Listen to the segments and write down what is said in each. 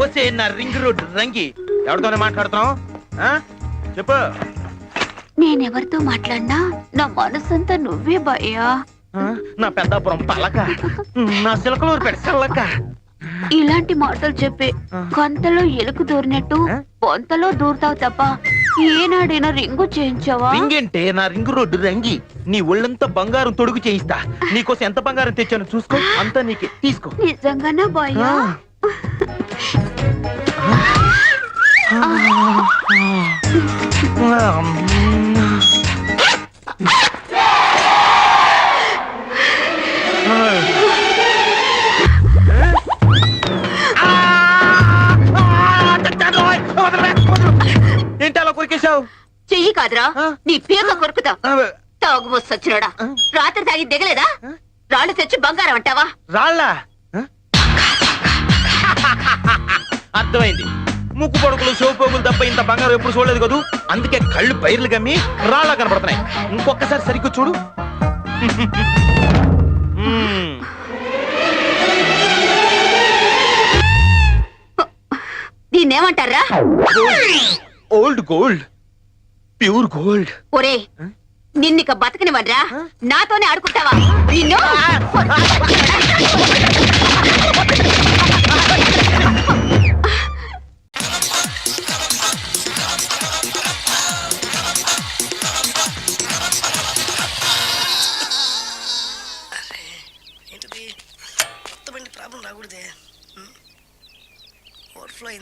వచ్చే నా ring road రంగి. ఎవరితోనే మాట్లాడుతున్నావు? చెప్పు. నేనెవరితో మాట్లాడినా నా మనసంతా నువ్వే భయ్యా? నా పెద్దాపురం పలక. నా సిలకలూరు పెడసల్లక ఇలాంటి మాటలు చెప్పే కొంతలో ఎలుకు దూరినట్టు ఆ? పొంతలో దూరుతావు తప్ప ఏనాడైనా రింగు చేయించావా? రింగ్ అంటే నా రింగ్ రోడ్డు రంగి. నీ ఒళ్ళంతా బంగారం తొడుగు చేయిస్తా. నీకోసం ఎంత బంగారం తెచ్చాను చూసుకో. అంతా నీకే. తీసుకో. నిజంగానా భయ్యా? ఏంటి అలా కొరికేశావు? చెయ్యి కాదురా? నీ పీక కొరుకుతా. తాగు సచ్చినోడా? రాత్రి తాగి దిగలేదా? రాళ్ళు తెచ్చి బంగారం అంటావా? రాళ్ళ? అర్థమైంది. ముక్కు పొడుకులు శివపోగులు తప్ప ఇంత బంగారం ఎప్పుడు చూడలేదు కదూ? అందుకే కళ్ళు పైర్లు గమ్మి రాళ్ళ కనపడుతున్నాయి. ఇంకొకసారి సరిగ్గా చూడు. దీన్నేమంటారా? Old gold. Pure gold. ఒరే? నిన్నిక బతకనివన్రా ఆ? నాతోనే ఆడుకుంటావా? నిన్ను?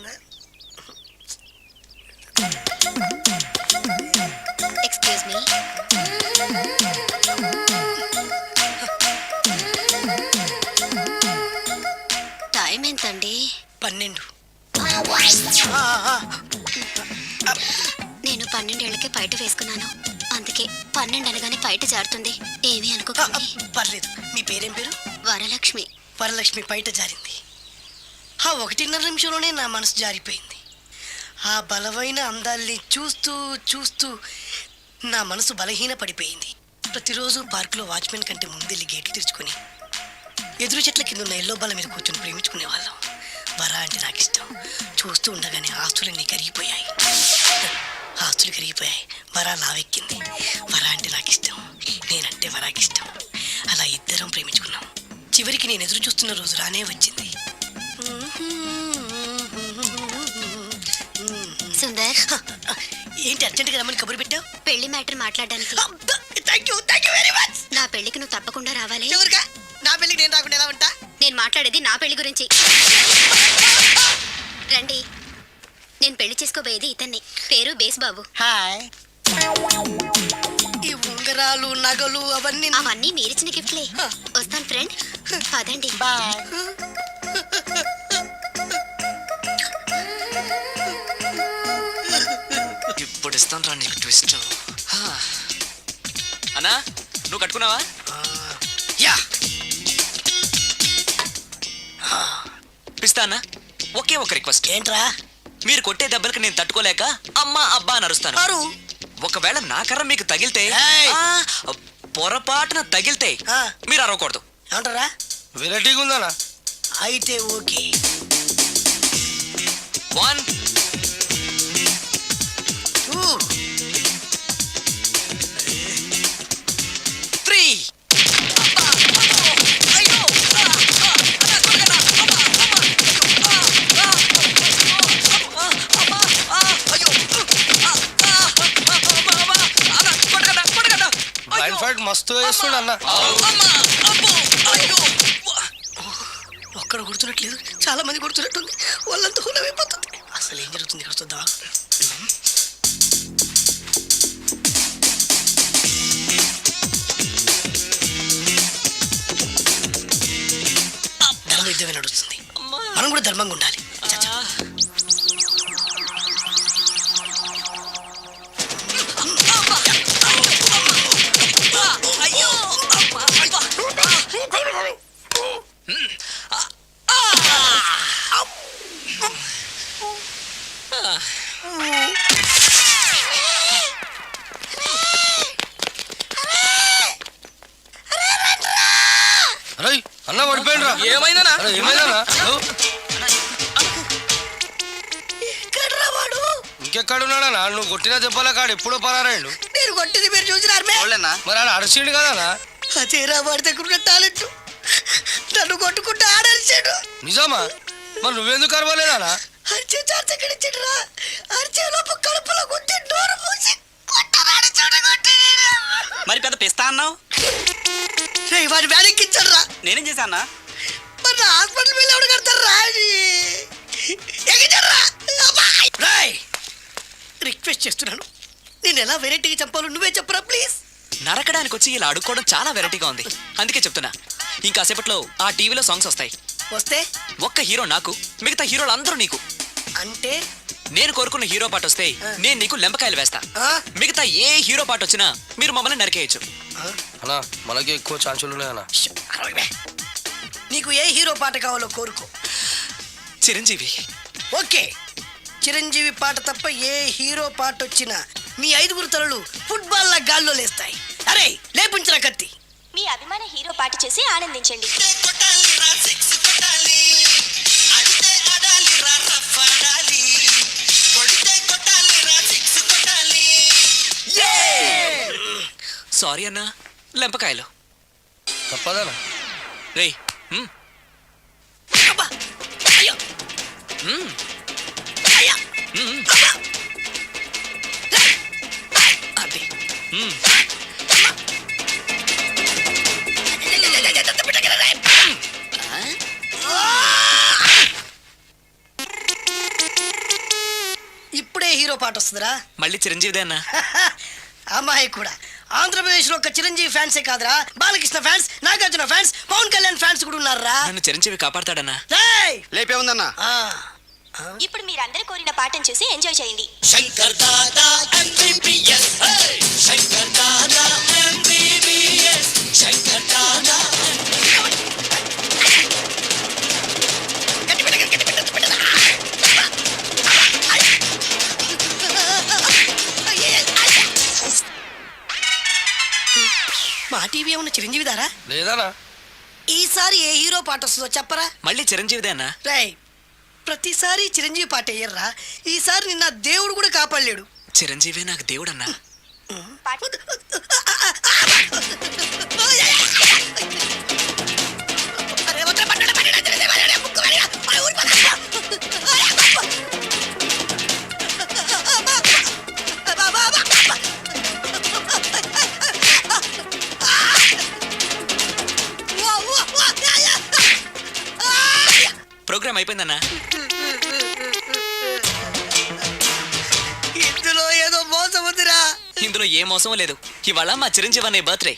అయిందా ఎక్స్క్యూజ్ మీ టైం ఎంతండి? పన్నెండు. నేను పన్నెండేళ్ళకే బయట వేసుకున్నాను. అందుకే పన్నెండు అనగానే బయట జారుతుంది. ఏమీ అనుకోకండి. పర్లేదు. మీ పేరేం పేరు? వరలక్ష్మి. వరలక్ష్మి బయట జారింది. ఆ ఒకటిన్నర నిమిషంలోనే నా మనసు జారిపోయింది. ఆ బలమైన అందాల్ని చూస్తూ చూస్తూ నా మనసు బలహీన పడిపోయింది ప్రతిరోజు పార్కులో వాచ్మెన్ కంటే ముందెళ్ళి గేట్లు తెరుచుకొని ఎదురు చెట్ల కింద ఉన్న ఎల్లో బల మీద కూర్చొని ప్రేమించుకునే వాళ్ళం. అంటే నాకు ఇష్టం చూస్తూ ఉండగానే ఆస్తులన్నీ కరిగిపోయాయి. ఆస్తులు కరిగిపోయాయి. వరా లావెక్కింది. వరా అంటే నాకు ఇష్టం నేనంటే వరాకి ఇష్టం అలా ఇద్దరం ప్రేమించుకున్నాం. చివరికి నేను ఎదురు చూస్తున్న రోజు రానే వచ్చింది. సుందర్. ఏంటి అర్జెంట్గా రమ్మని కబురు పెట్టావు? పెళ్ళి మ్యాటర్ మాట్లాడడానికి. Thank you thank you very much నా పెళ్ళికి నువ్వు తప్పకుండా రావాలి. ఎవరుగా నా పెళ్ళికి నేను రాకుండా ఎలా ఉంటా? నేను మాట్లాడేది నా పెళ్ళి గురించి. రండి. నేను పెళ్ళి చేసుకోబోయేది ఇతన్ని. పేరు బేస్బాబు. హాయ్ ఈ ఉంగరాలు నగలు అవన్నీ అవన్నీ మీరిచ్చిన గిఫ్ట్లే. వస్తాను ఫ్రెండ్. పదండి. బాయ్ ఇప్పుడు ఇస్తాను రా నీకు ట్విస్ట్ అన్నా నువ్వు కట్టుకున్నావా? యా. పిస్తా అన్నా ఒకే ఒక రిక్వెస్ట్ ఏంట్రా? మీరు కొట్టే దెబ్బలకి నేను తట్టుకోలేక అమ్మా అబ్బా అని అరుస్తాను. అరు. ఒకవేళ నా కర్ర మీకు తగిలితే! ఆ, పొరపాటున తగిలితే ఆ. మీరు అరవకూడదు. ఏమంటారా? వెరైటీగా ఉందన్నా అయితే okay one two three blind fight మస్తుగా చేస్తుండ అన్న ఒక్కడ గుర్తున్నట్లేదు చాలా మంది గుర్తున్నట్టుంది వాళ్ళంతా హులమైపోతుంది అసలు ఏం జరుగుతుంది ఇక్కడ చూద్దాం ధర్మ యుద్ధమే నడుస్తుంది. మనం కూడా ధర్మంగా ఉండాలి. ఏమైందనా ఇంకెక్కడున్నాడనా నువ్వు కొట్టిన దెబ్బల కాడు ఎప్పుడో పరారాడు. నేను కొట్టింది మీరు చూసినారు? మరి ఆడ అరిచిండు కదనా అదేరా వాడి దగ్గర ఉన్న టాలెంట్. నన్ను కొట్టుకుంటూ ఆడరిచాడు నిజమా? మరి నువ్వెందుకు అరవలేదానా అరిచే చార్జ్ ఎక్కడ ఇచ్చాడురా అరిచే లోపు కడుపులో కొట్టి డోర్ మూసి కొట్టరాడు చూడ కొట్టి మరి పెద్ద పిస్తా అన్నావు? రే వాడి రా నేనేం చేశానా? నా హాస్పిటల్ బిల్ ఎవడు కడతారు రా ఎగిచారా రాయ్ రిక్వెస్ట్ చేస్తున్నాను. నేను ఎలా వెరైటీగా చెప్పాలో నువ్వే చెప్పరా ప్లీజ్. నరకడానికి వచ్చి ఇలా అడుక్కోవడం చాలా వెరైటీగా ఉంది. అందుకే చెప్తున్నా. ఇంకాసేపట్లో ఆ టీవీలో సాంగ్స్ వస్తాయి. వస్తే? ఒక్క హీరో నాకు మిగతా హీరోలు అందరూ నీకు. అంటే? నేను కోరుకున్న హీరో పాట వస్తే నేను నీకు లెంపకాయలు వేస్తా? మిగతా ఏ హీరో పాట వచ్చినా మీరు మమ్మల్ని నరికేయచ్చు. అన్నా మనకి ఎక్కువ ఛాన్సులు ఉన్నాయన్నా. నీకు ఏ హీరో పాట కావాలో కోరుకో. చిరంజీవి. ఓకే. చిరంజీవి పాట తప్ప ఏ హీరో పాట వచ్చినా మీ ఐదుగురు తలలు ఫుట్బాల్ లా గాల్లో లేస్తాయి. అరే లేపుంచిన కత్తి. మీ అభిమాన హీరో పాట చేసి ఆనందించండి. సారీ అన్నా లెంపకాయలు. తప్పదనా రేయ్ ఇప్పుడే హీరో పాట వస్తుందిరా. మళ్ళీ చిరంజీవిదే అన్నా. అమ్మాయి కూడా. ఆంధ్రప్రదేశ్లో ఒక చిరంజీవి ఫ్యాన్సే కాదురా. Balakrishna fans Nagarjuna fans Pawan Kalyan fans కూడా ఉన్నారా నన్ను చిరంజీవి కాపాడతాడన్నా? రేయ్! లేపే ఉందన్నా. ఆ, ఇప్పుడు మీరందరూ కోరిన పాటను చూసి ఎంజాయ్ చేయండి. మా టీవీ ఏమన్నా చిరంజీవి దారా లేదనా ఈసారి ఏ హీరో పాట వస్తుందో చెప్పరా మళ్ళీ చిరంజీవిదే అన్నా రేయ్ ప్రతిసారి చిరంజీవి పాట వేయర్రా ఈసారి నిన్న దేవుడు కూడా కాపాడలేడు చిరంజీవి నాకు దేవుడన్నా అయిపోయిందన్నా? ఇందులో ఏదో మోసం ఉందిరా. ఇందులో ఏ మోసం లేదు. ఇవాళ మా చిరంజీవి అనే బర్త్డే